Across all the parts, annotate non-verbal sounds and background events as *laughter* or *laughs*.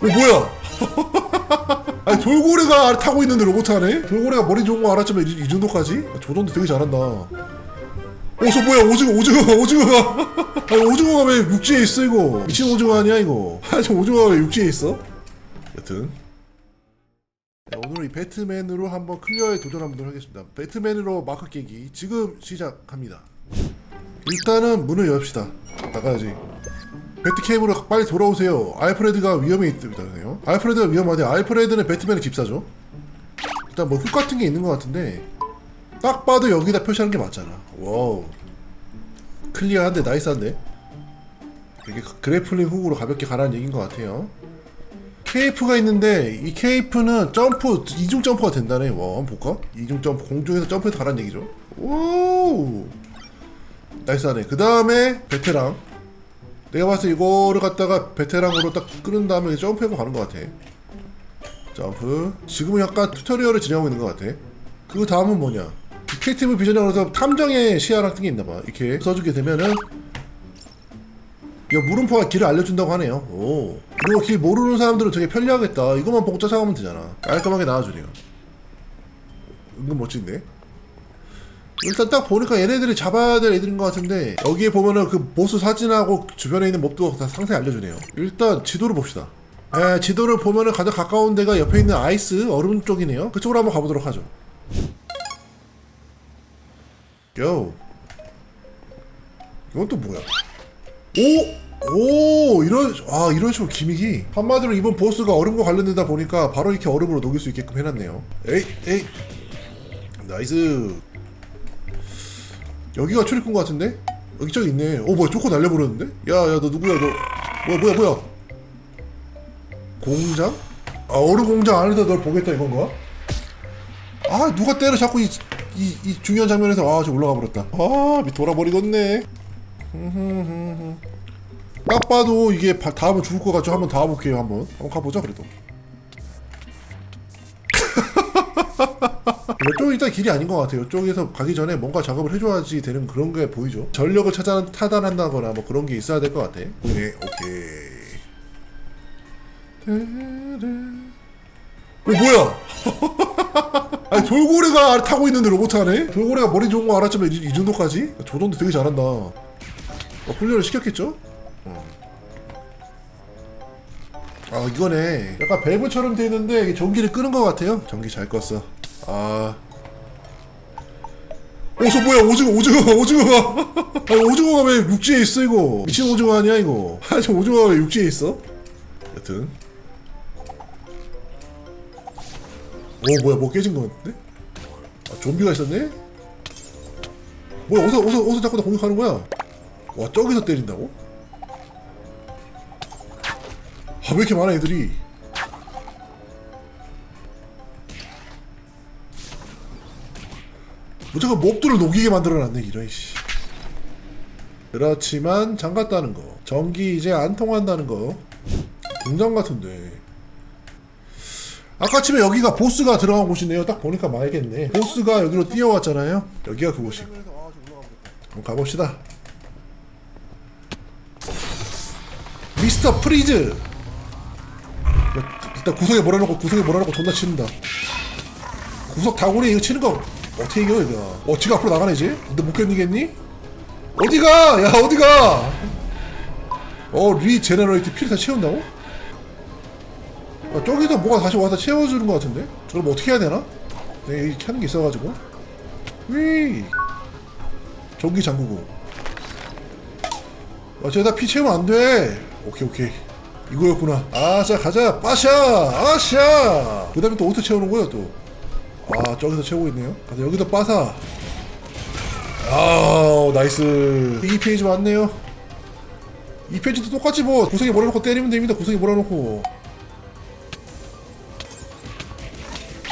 어 뭐야? *laughs* 아니 돌고래가 타고 있는데 로봇 하네? 돌고래가 머리 좋은 거 알았지만 이, 이 정도까지? 아, 저 정도 되게 잘한다. 어, 저 뭐야 오징어 오징어가 *laughs* 오징어가 아니 오징어가 왜 육지에 있어 이거 미친 오징어 아니야 이거 *laughs* 아니 저 오징어가 왜 육지에 있어? 여튼 네, 오늘 이 배트맨으로 한번 클리어에 도전해보도록 하겠습니다 배트맨으로 마크 깨기 지금 시작합니다 일단은 문을 엽시다 나가야지 배트캠으로 빨리 돌아오세요 알프레드가 위험에 있다네요 알프레드가 위험하대 알프레드는 배트맨의 집사죠 일단 뭐훅 같은 게 있는 것 같은데 딱 봐도 여기다 표시하는 게 맞잖아. 와우. 클리어한데 나이스한데. 이게 그래플링 훅으로 가볍게 가라는 얘기인 것 같아요. 케이프가 있는데 이 케이프는 점프 이중 점프가 된다네. 와 한번 볼까? 이중 점프 공중에서 점프해서 가라는 얘기죠. 오. 나이스하네. 그 다음에 베테랑. 내가 봤을 때 이거를 갖다가 베테랑으로 딱 끄는 다음에 점프해서 가는 것 같아. 점프. 지금은 약간 튜토리얼을 진행하고 있는 것 같아. 그 다음은 뭐냐? KTV 비전이라고 해서 탐정의 시야랑 같은 게 있나봐. 이렇게 써주게 되면은 야 물음표가 길을 알려준다고 하네요. 오. 이거 길 모르는 사람들은 되게 편리하겠다. 이것만 보고 쫓아가면 되잖아. 깔끔하게 나와주네요. 은근 멋진데? 일단 딱 보니까 얘네들이 잡아야 될 애들인 것 같은데 여기에 보면은 그 보스 사진하고 주변에 있는 몹도 다 상세히 알려주네요. 일단 지도를 봅시다. 에, 지도를 보면은 가장 가까운 데가 옆에 있는 아이스 얼음 쪽이네요. 그쪽으로 한번 가보도록 하죠. 요. 이건 또 뭐야? 오! 오! 이런, 아, 이런 식으로 기믹이. 한마디로 이번 보스가 얼음과 관련되다 보니까 바로 이렇게 얼음으로 녹일 수 있게끔 해놨네요. 에이, 에이. 나이스. 여기가 출입군 것 같은데? 여기 저기 있네. 오, 뭐야, 쪼코 날려버렸는데? 야, 야, 너 누구야, 너. 뭐야, 뭐야, 뭐야. 공장? 아, 얼음 공장 안에서 널 보겠다 이건가? 아, 누가 때려 자꾸 이, 이, 이 중요한 장면에서 아, 저 올라가 버렸다. 아, 미 돌아버리겠네. 딱 봐도 이게 바- 다음은 죽을 것 같죠? 한번 더 와볼게요, 한번. 한번 가보자, 그래도. 이쪽은 일단 길이 아닌 것 같아요. 이쪽에서 가기 전에 뭔가 작업을 해줘야지 되는 그런 게 보이죠. 전력을 차단, 타단한다거나 뭐 그런 게 있어야 될 것 같아. 네, 오케이. 어, 뭐야? *laughs* 아니 돌고래가 타고 있는데 로봇 하네? 돌고래가 머리 좋은 거 알았지만 이, 이 정도까지? 저 정도 되게 잘한다. 어, 훈련을 시켰겠죠? 어. 아 이거네. 약간 밸브처럼 돼 있는데 전기를 끄는 것 같아요. 전기 잘 껐어. 아. 어, 저 뭐야 오징어 *laughs* 오징어가 오징어가 아니 오징어가 왜 육지에 있어 이거 미친 오징어 아니야 이거 *laughs* 아니 저 오징어가 왜 육지에 있어 여튼 오 뭐야 뭐 깨진 거 같은데? 아 좀비가 있었네? 뭐야 어디서 어디서 어디서 자꾸 나 공격하는 거야? 와 저기서 때린다고? 아 왜 이렇게 많아 애들이 무조건 몹들을 녹이게 만들어놨네 이런 씨 그렇지만 잠갔다는 거 전기 이제 안 통한다는 거 공장 같은데 아까 치에 여기가 보스가 들어간 곳이네요. 딱 보니까 말겠네. 보스가 여기로 뛰어왔잖아요. 여기가 그곳이. 한번 가봅시다. 미스터 프리즈. 일단 구석에 몰아놓고 구석에 몰아놓고 존나 치는다. 구석 다구리 이거 치는 거 어떻게 이겨 이거? 어 지가 앞으로 나가네 이제. 근데 못 견디겠니? 어디가? 야 어디가? 어 리제너레이트 피를 다 채운다고? 아, 저기서 뭐가 다시 와서 채워주는 것 같은데? 그럼 어떻게 해야 되나? 내가 하는 게 있어가지고 위 전기 잠그고 아 쟤다 피 채우면 안돼 오케이 오케이 이거였구나 아자 가자 빠샤 아샤 그 다음에 또 어디서 채우는 거야 또 아 저기서 채우고 있네요 아, 여기도 빠사 아 나이스 이 페이지 맞네요 이 페이지도 똑같이 뭐 구석에 몰아놓고 때리면 됩니다 구석에 몰아놓고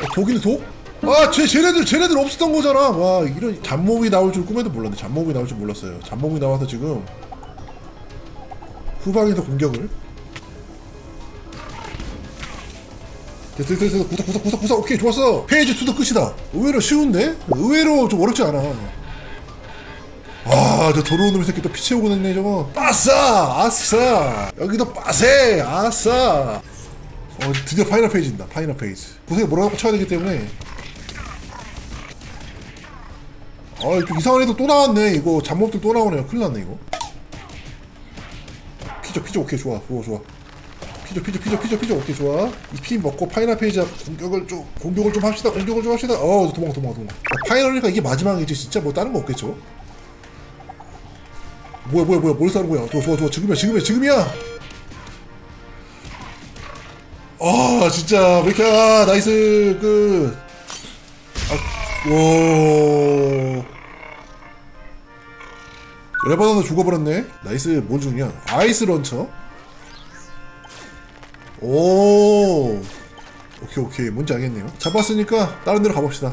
어, 독이네 독? 아, 쟤, 쟤네들, 쟤네들 없었던 거잖아. 와, 이런 잡몹이 나올 줄 꿈에도 몰랐네. 잡몹이 나올 줄 몰랐어요. 잡몹이 나와서 지금 후방에서 공격을. 됐어, 됐어, 됐어. 구석, 구석, 구석, 구석. 오케이, 좋았어. 페이지 2도 끝이다. 의외로 쉬운데? 의외로 좀 어렵지 않아. 아, 아저 더러운 놈의 새끼 또 피 채우고 있네 저거. 빠싸! 아싸! 여기도 빠세! 아싸! 어 드디어 파이널 페이지입니다. 파이널 페이지. 구석에 뭐라고 쳐야 되기 때문에. 아또 이상한 애도 또 나왔네. 이거 잡몹들 또 나오네요. 큰일 났네 이거. 피죠 피죠 오케이 좋아. 좋아 좋아 피죠 피죠 피죠 피죠 피죠 오케이 좋아. 이 피 먹고 파이널 페이지 공격을 좀 공격을 좀 합시다. 공격을 좀 합시다. 어 도망가 도망가 도망가. 파이널이니까 이게 마지막이지 진짜 뭐 다른 거 없겠죠? 뭐야 뭐야 뭐야. 뭘 사는 거야? 좋아 좋아 좋아. 지금이야 지금이야 지금이야. 아 진짜. 왜 이렇게 아 나이스. 끝. 아, 와. 레바논도 죽어버렸네. 나이스. 뭔 중이야 아이스 런처 오. 오케이 오케이. 뭔지 알겠네요. 잡았으니까 다른 데로 가봅시다